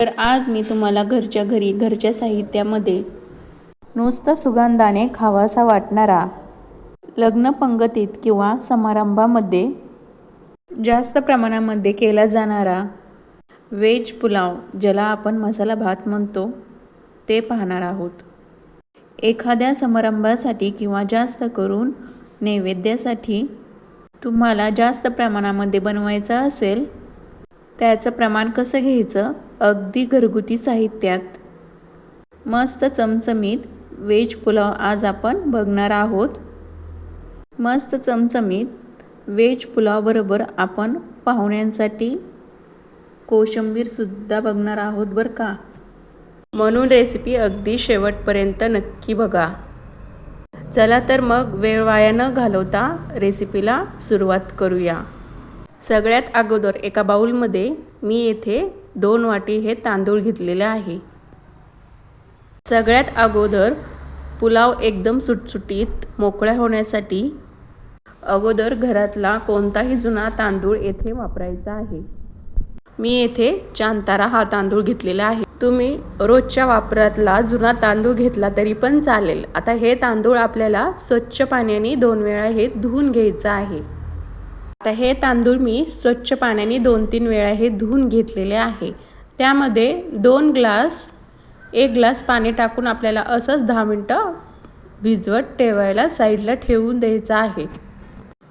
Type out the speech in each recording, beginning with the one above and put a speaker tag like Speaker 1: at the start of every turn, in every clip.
Speaker 1: तर आज मी तुम्हाला घरच्या घरी घरच्या साहित्यामध्ये नुसता सुगंधाने खावासा वाटणारा लग्न पंगतीत किंवा समारंभामध्ये जास्त प्रमाणामध्ये केला जाणारा व्हेज पुलाव ज्याला आपण मसाला भात म्हणतो ते पाहणार आहोत. एखाद्या समारंभासाठी किंवा जास्त करून नैवेद्यासाठी तुम्हाला जास्त प्रमाणामध्ये बनवायचा असेल त्याचं प्रमाण कसं घ्यायचं? अगदी घरगुती साहित्यात. मस्त चमचमीत व्हेज पुलाव आज आपण बघणार आहोत. मस्त चमचमीत व्हेज पुलावबरोबर आपण पाहुण्यांसाठी कोशिंबीरसुद्धा बघणार आहोत बरं का? म्हणून रेसिपी अगदी शेवटपर्यंत नक्की बघा. चला तर मग वेळ वाया न घालवता रेसिपीला सुरुवात करूया. सगळ्यात अगोदर एका बाऊलमध्ये मी येथे दोन वाटी हे तांदूळ घेतलेले आहे. सगळ्यात अगोदर पुलाव एकदम सुटसुटीत मोकळ्या होण्यासाठी अगोदर घरातला कोणताही जुना तांदूळ येथे वापरायचा आहे. मी येथे चांतारा हा तांदूळ घेतलेला आहे. तुम्ही रोजच्या वापरातला जुना तांदूळ घेतला तरी पण चालेल. आता हे तांदूळ आपल्याला स्वच्छ पाण्याने दोन वेळा हे धुवून घ्यायचं आहे. आता हे तांदूळ मी स्वच्छ पाण्याने दोन तीन वेळा हे धुवून घेतलेले आहे. त्यामध्ये दोन ग्लास एक ग्लास पाणी टाकून आपल्याला असंच दहा मिनटं भिजवत ठेवायला साईडला ठेवून द्यायचं आहे.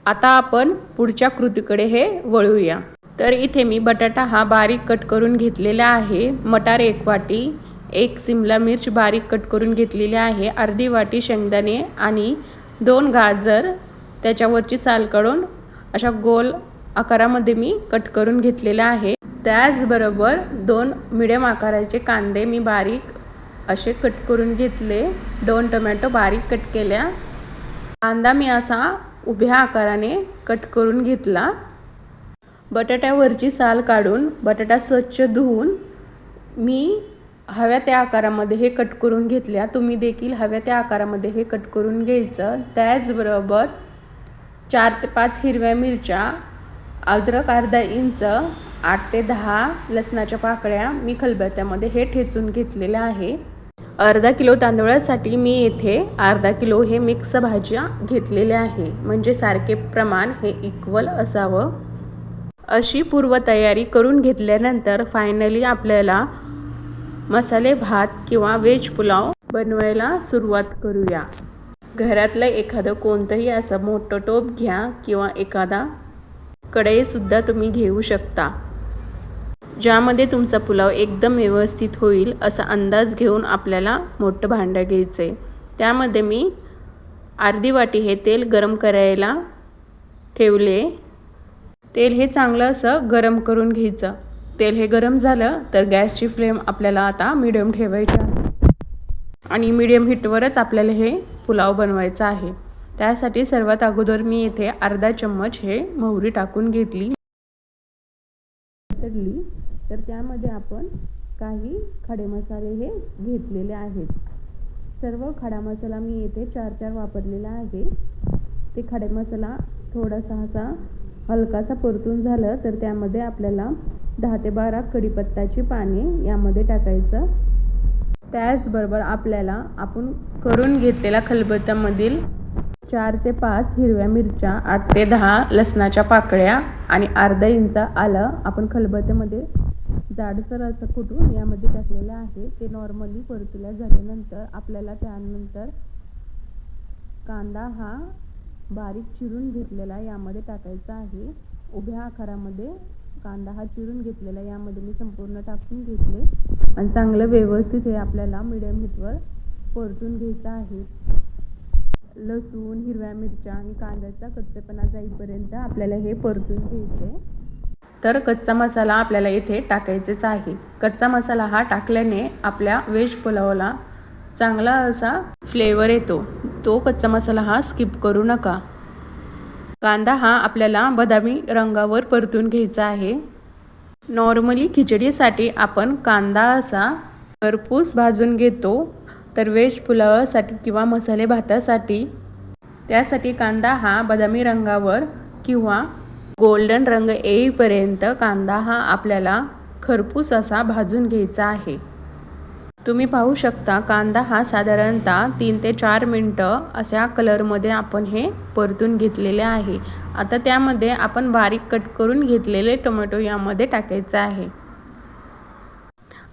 Speaker 1: आता आपण पुढच्या कृतीकडे हे वळूया. तर इथे मी बटाटा हा बारीक कट करून घेतलेला आहे. मटार एक वाटी एक सिमला मिर्च बारीक कट करून घेतलेली आहे. अर्धी वाटी शेंगदाणे आणि दोन गाजर त्याच्यावरची साल काढून अशा गोल आकारामध्ये मी कट करून घेतलेला आहे. त्याचबरोबर दोन मिडियम आकाराचे कांदे मी बारीक असे कट करून घेतले. दोन टोमॅटो बारीक कट केल्या. कांदा मी असा उभ्या आकाराने कट करून घेतला. बटाट्यावरची साल काढून बटाटा स्वच्छ धुवून मी हव्या त्या आकारामध्ये हे कट करून घेतल्या. तुम्ही देखील हव्या त्या आकारामध्ये हे कट करून घ्यायचं. त्याचबरोबर चार ते पाच हिरव्या मिरच्या अद्रक अर्धा इंच आठ ते दहा लसणाच्या पाकळ्या मी खलबत्त्यामध्ये हे ठेचून घेतलेलं आहे. अर्धा किलो तांदूळासाठी मी येथे अर्धा किलो हे मिक्स भाज्या घेतलेल्या आहे. म्हणजे सारखे प्रमाण हे इक्वल असावं. अशी पूर्वतयारी करून घेतल्यानंतर फायनली आपल्याला मसाले भात किंवा व्हेज पुलाव बनवायला सुरुवात करूया. घरातलं एखादं कोणतंही असं मोठं टोप घ्या किंवा एखादा कढईसुद्धा तुम्ही घेऊ शकता. ज्यामध्ये तुमचा पुलाव एकदम व्यवस्थित होईल असा अंदाज घेऊन आपल्याला मोठं भांडं घ्यायचं आहे त्यामध्ये मी अर्धी वाटी हे तेल गरम करायला ठेवले. तेल हे चांगलं असं गरम करून घ्यायचं. तेल हे गरम झालं तर गॅसची फ्लेम आपल्याला आता मिडियम ठेवायची आहे. आणि मिडियम हिटवरच आपल्याला हे पुलाव बनवायचा आहे. त्यासाठी सर्वात अगोदर मी इथे अर्धा चम्मच हे मोहरी टाकून घेतली. तर त्यामध्ये आपण काही खडे मसाले हे घेतलेले आहेत. सर्व खडा मसाला मी येथे चार चार वापरलेला आहे. ते खडे मसाला थोडासा असा हलकासा परतून झालं तर त्यामध्ये आपल्याला दहा ते बारा कढीपत्ताची पाने यामध्ये टाकायचं. त्याचबरोबर आपल्याला आपण करून घेतलेल्या खलबत्त्यामधील चार ते पाच हिरव्या मिरच्या आठ ते दहा लसणाच्या पाकळ्या आणि अर्धा इंच आलं आपण खलबत्त्यामध्ये जाडसर असं कुटून यामध्ये टाकलेलं आहे. ते नॉर्मली परतुल्या झाल्यानंतर आपल्याला त्यानंतर कांदा हा बारीक चिरून घेतलेला यामध्ये टाकायचा आहे. उभ्या आकारामध्ये कांदा हा चिरून घेतलेला यामध्ये मी संपूर्ण टाकून घेतले. आणि चांगलं व्यवस्थित हे आपल्याला मिडियम हीटवर परतून घ्यायचं आहे. लसूण हिरव्या मिरच्या आणि कांद्याचा कच्चेपणा जाईपर्यंत आपल्याला हे परतून घ्यायचे तर कच्चा मसाला आपल्याला इथे टाकायचेच आहे. कच्चा मसाला हा टाकल्याने आपल्या व्हेज पुलावाला चांगला असा फ्लेवर येतो. तो कच्चा मसाला हा स्किप करू नका. कांदा हा आपल्याला बदामी रंगावर परतून घ्यायचा आहे. नॉर्मली खिचडीसाठी आपण कांदा असा खरपूस भाजून घेतो. तर व्हेज पुलावासाठी किंवा मसाले भातासाठी. त्यासाठी कांदा हा बदामी रंगावर किंवा गोल्डन रंग येईपर्यंत कांदा हा आपल्याला खरपूस असा भाजून घ्यायचा आहे. तुम्ही पाहू शकता कांदा हा साधारणतः तीन ते चार मिनटं अशा कलरमध्ये आपण हे परतून घेतलेले आहे. आता त्यामध्ये आपण बारीक कट करून घेतलेले टोमॅटो यामध्ये टाकायचं आहे.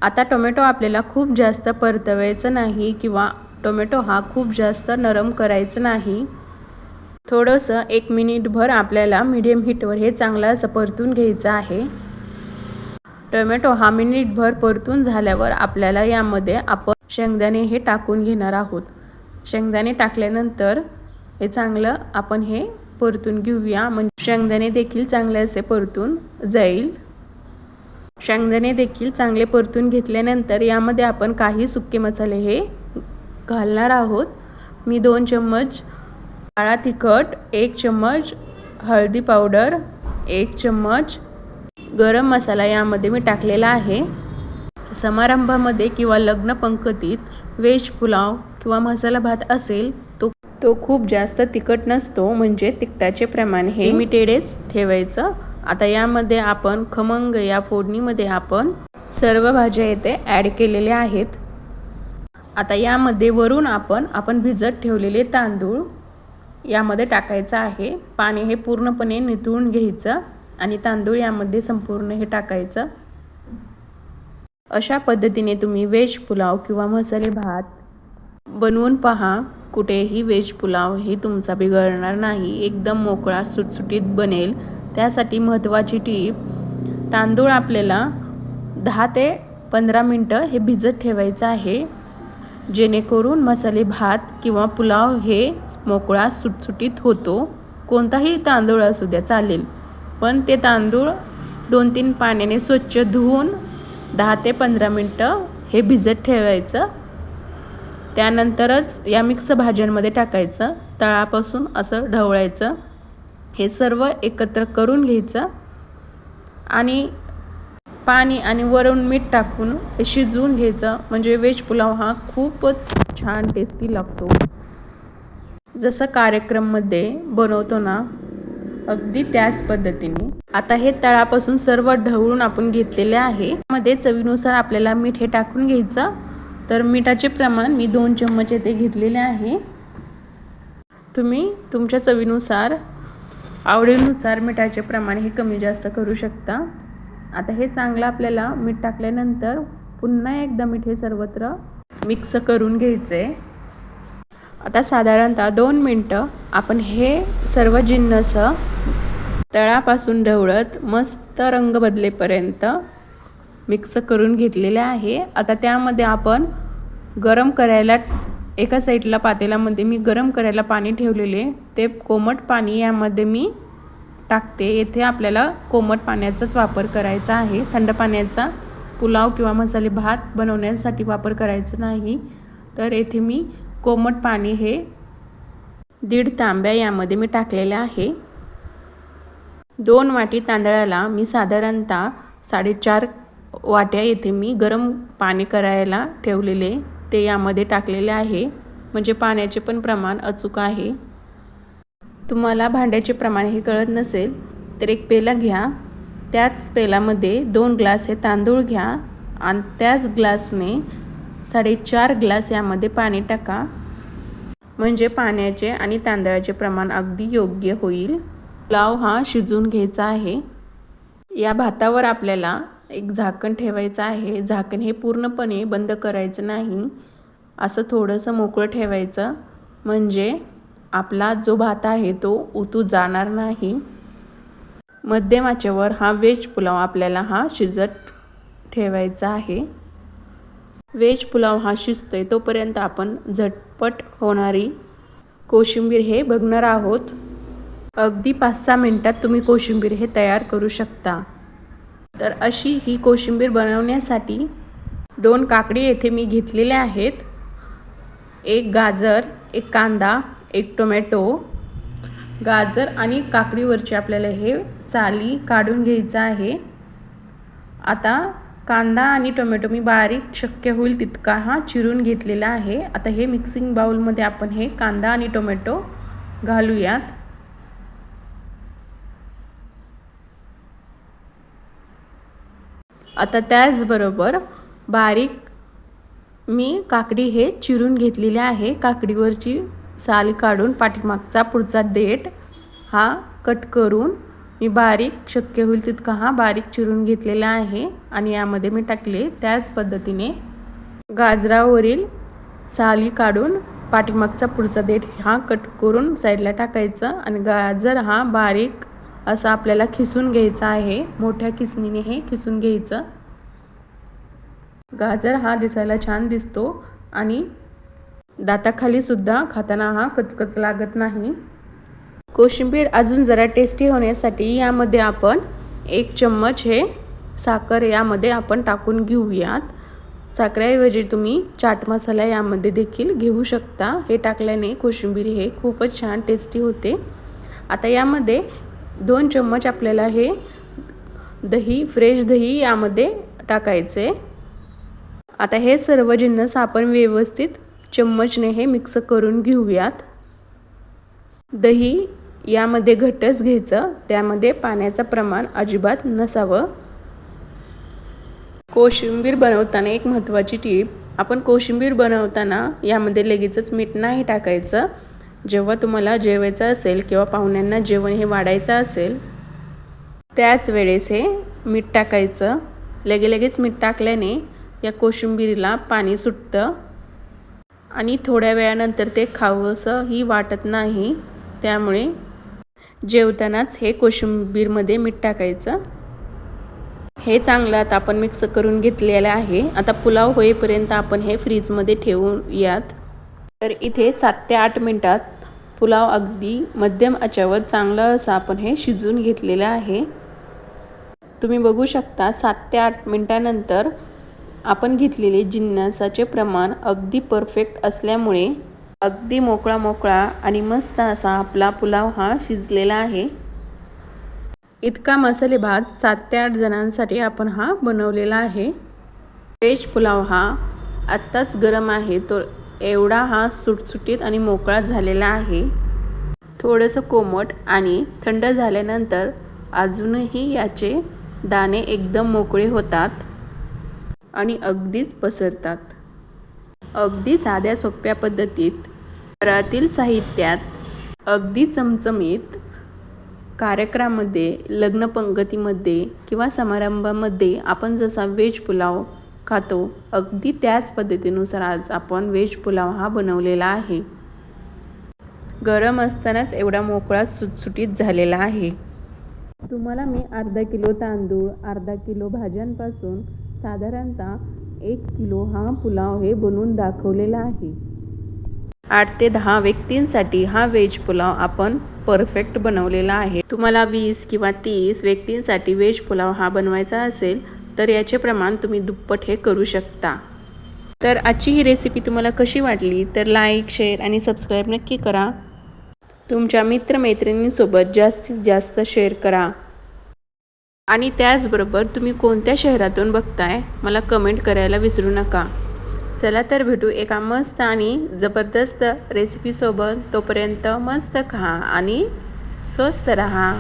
Speaker 1: आता टोमॅटो आपल्याला खूप जास्त परतवायचं नाही किंवा टोमॅटो हा खूप जास्त नरम करायचं नाही. थोडंसं एक मिनिटभर आपल्याला मीडियम हीटवर हे चांगलं असं परतून घ्यायचं आहे. टोमॅटो हा मिनिटभर परतून झाल्यावर आपल्याला यामध्ये आपण शेंगदाणे हे टाकून घेणार आहोत. शेंगदाणे टाकल्यानंतर हे चांगलं आपण हे परतून घेऊया. म्हणजे शेंगदाणे देखील चांगले असे परतून जाईल. शेंगदाणे देखील चांगले परतून घेतल्यानंतर यामध्ये आपण काही सुके मसाले हे घालणार आहोत. मी दोन चम्मच काळा तिखट एक चम्मच हळदी पावडर एक चम्मच गरम मसाला यामध्ये मी टाकलेला आहे. समारंभामध्ये किंवा लग्न पंक्तीत व्हेज पुलाव किंवा मसाला भात असेल तो तो खूप जास्त तिखट नसतो म्हणजे तिखटाचे प्रमाण हे लिमिटेडच ठेवायचं. आता यामध्ये आपण खमंग या फोडणीमध्ये आपण सर्व भाज्या येथे ॲड केलेल्या आहेत. आता यामध्ये वरून आपण आपण भिजत ठेवलेले तांदूळ यामध्ये टाकायचं आहे. पाणी हे पूर्णपणे निथळून घ्यायचं. आणि तांदूळ यामध्ये संपूर्ण हे टाकायचं. अशा पद्धतीने तुम्ही व्हेज पुलाव किंवा मसाले भात बनवून पहा. कुठेही व्हेज पुलाव हे तुमचा बिघडणार नाही. एकदम मोकळा सुटसुटीत बनेल. त्यासाठी महत्त्वाची टीप तांदूळ आपल्याला दहा ते पंधरा मिनटं हे भिजत ठेवायचं आहे. जेणेकरून मसाले भात किंवा पुलाव हे मोकळा सुटसुटीत होतो. कोणताही तांदूळ असू द्या चालेल. पण ते तांदूळ दोन तीन पाण्याने स्वच्छ धुवून दहा ते पंधरा मिनटं हे भिजत ठेवायचं. त्यानंतरच या मिक्स भाज्यांमध्ये टाकायचं. तळापासून असं ढवळायचं. हे सर्व एकत्र करून घ्यायचं. आणि पाणी आणि वरून मीठ टाकून हे शिजवून घ्यायचं. म्हणजे व्हेज पुलाव हा खूपच छान टेस्टी लागतो. जसं कार्यक्रममध्ये बनवतो ना अगदी त्याच पद्धतीने. आता हे तळापासून सर्व ढवळून आपण घेतलेले आहे. मध्ये चवीनुसार आपल्याला मीठ हे टाकून घ्यायचं. तर मिठाचे प्रमाण मी दोन चम्मच येथे घेतलेले आहे. तुम्ही तुमच्या चवीनुसार आवडीनुसार मिठाचे प्रमाण हे कमी जास्त करू शकता. आता हे चांगलं आपल्याला मीठ टाकल्यानंतर पुन्हा एकदा मीठ हे सर्वत्र मिक्स करून घ्यायचं आहे आता साधारणतः दोन मिनटं आपण हे सर्व जिन्नस तळापासून ढवळत मस्त रंग बदलेपर्यंत मिक्स करून घेतलेले आहे. आता त्यामध्ये आपण गरम करायला एका साईडला पातेल्यामध्ये मी गरम करायला पाणी ठेवलेले. ते कोमट पाणी यामध्ये मी टाकते. येथे आपल्याला कोमट पाण्याचाच वापर करायचा आहे. थंड पाण्याचा पुलाव किंवा मसाले भात बनवण्यासाठी वापर करायचा नाही. तर येथे मी कोमट पाणी हे दीड तांब्या यामध्ये मी टाकलेले आहे. दोन वाटी तांदळाला मी साधारणतः साडेचार वाट्या येथे मी गरम पाणी करायला ठेवलेले ते यामध्ये टाकलेले आहे. म्हणजे पाण्याचे पण प्रमाण अचूक आहे. तुम्हाला भांड्याचे प्रमाण हे कळत नसेल तर एक पेला घ्या. त्याच पेलामध्ये दोन ग्लास हे तांदूळ घ्या आणि त्याच ग्लासने साडेचार ग्लास यामध्ये पाणी टाका. म्हणजे पाण्याचे आणि तांदळाचे प्रमाण अगदी योग्य होईल. पुलाव हा शिजवून घ्यायचा आहे. या भातावर आपल्याला एक झाकण ठेवायचं आहे. झाकण हे पूर्णपणे बंद करायचं नाही. असं थोडंसं मोकळं ठेवायचं. म्हणजे आपला जो भात आहे तो उतू जाणार नाही. मध्यम आचेवर हा व्हेज पुलाव आपल्याला हा शिजत ठेवायचा आहे. व्हेज पुलाव हा शिजतोय तोपर्यंत आपण झटपट होणारी कोशिंबीर हे बघणार आहोत. अगदी पाच सहा मिनटात तुम्ही कोशिंबीर हे तयार करू शकता. तर अशी ही कोशिंबीर बनवण्यासाठी दोन काकडी येथे मी घेतलेल्या आहेत. एक गाजर एक कांदा एक टोमॅटो. गाजर आणि काकडीवरची आपल्याला हे साली काढून घ्यायचं आहे. आता कांदा आणि टोमॅटो मी बारीक शक्य होईल तितका हा चिरून घेतलेला आहे. आता हे मिक्सिंग बाउलमध्ये आपण हे कांदा आणि टोमॅटो घालूयात. आता त्याचबरोबर बारीक मी काकडी हे चिरून घेतलेले आहे. काकडीवरची साल काढून पाठीमागचा पुढचा देठ हा कट करून मी बारीक शक्य होईल तितका हा बारीक चिरून घेतलेला आहे आणि यामध्ये मी टाकले त्याच पद्धतीने गाजरावरील साली काढून पाठीमागचा पुढचा देठ हा कट करून साईडला टाकायचं आणि गाजर हा बारीक असा आपल्याला खिसून घ्यायचा आहे. मोठ्या किसणीने हे खिसून घ्यायचं. गाजर हा दिसायला छान दिसतो आणि दाताखालीसुद्धा खाताना हा कचकच लागत नाही. कोशिंबीर अजून जरा टेस्टी होण्यासाठी यामध्ये आपण एक चम्मच हे साखर यामध्ये आपण टाकून घेऊयात. साखरेऐवजी तुम्ही चाट मसाला यामध्ये देखील घेऊ शकता. हे टाकल्याने कोशिंबीर हे खूपच छान टेस्टी होते. आता यामध्ये दोन चम्मच आपल्याला हे दही फ्रेश दही यामध्ये टाकायचे. आता हे सर्व जिन्नस आपण व्यवस्थित चम्मचने हे मिक्स करून घेऊयात. दही यामध्ये घटच घ्यायचं त्यामध्ये पाण्याचं प्रमाण अजिबात नसावं. कोशिंबीर बनवताना एक महत्त्वाची टीप आपण कोशिंबीर बनवताना यामध्ये लगेचच मीठ नाही टाकायचं. जेव्हा तुम्हाला जेवायचं असेल किंवा पाहुण्यांना जेवण हे वाढायचं असेल त्याच वेळेस हे मीठ टाकायचं. लगे लगेच मीठ टाकल्याने या कोशिंबीरीला पाणी सुटतं. आणि थोड्या वेळानंतर ते खावंसंही वाटत नाही त्यामुळे जेवतानाच हे कोशिंबीरमध्ये मीठ टाकायचं. हे चांगलं आता आपण मिक्स करून घेतलेलं आहे. आता पुलाव होईपर्यंत आपण हे फ्रीजमध्ये ठेवूयात. तर इथे सात ते आठ मिनटात पुलाव अगदी मध्यम आच्यावर चांगलं असं आपण हे शिजून घेतलेलं आहे. तुम्ही बघू शकता सात ते आठ मिनटानंतर आपण घेतलेले जिन्नसाचे प्रमाण अगदी परफेक्ट असल्यामुळे अगदी मोकळा मोकळा आणि मस्त असा आपला पुलाव हा शिजलेला आहे. इतका मसाले भात सात ते आठ जणांसाठी आपण हा बनवलेला आहे. व्हेज पुलाव हा आत्ताच गरम आहे तो एवढा हा सुटसुटीत आणि मोकळा झालेला आहे. थोडंसं कोमट आणि थंड झाल्यानंतर अजूनही याचे दाणे एकदम मोकळे होतात आणि अगदीच पसरतात. अगदी साध्या सोप्या पद्धतीत घरातील साहित्यात अगदी चमचमीत कार्यक्रमामध्ये लग्नपंगतीमध्ये किंवा समारंभामध्ये आपण जसा व्हेज पुलाव खातो अगदी त्याच पद्धतीनुसार आज आपण व्हेज पुलाव हा बनवलेला आहे. गरम असतानाच एवढा मोकळा सुटसुटीत झालेला आहे. तुम्हाला मी अर्धा किलो तांदूळ अर्धा किलो भाज्यांपासून साधारणतः एक किलो हा पुलाव हे बनवून दाखवलेला आहे. आठ ते दहा व्यक्तींसाठी हा व्हेज पुलाव आपण परफेक्ट बनवलेला आहे. तुम्हाला वीस किंवा तीस व्यक्तींसाठी व्हेज पुलाव हा बनवायचा असेल तर याचे प्रमाण तुम्ही दुप्पट हे करू शकता. तर आजची ही रेसिपी तुम्हाला कशी वाटली तर लाईक शेअर आणि सबस्क्राईब नक्की करा. तुमच्या मित्रमैत्रिणींसोबत जास्तीत जास्त शेअर करा. आणि त्याचबरोबर तुम्ही कोणत्या शहरातून बघताय मला कमेंट करायला विसरू नका. चला तर भेटू एका मस्त आणि जबरदस्त रेसिपीसोबत तोपर्यंत मस्त खा आणि स्वस्त रहा.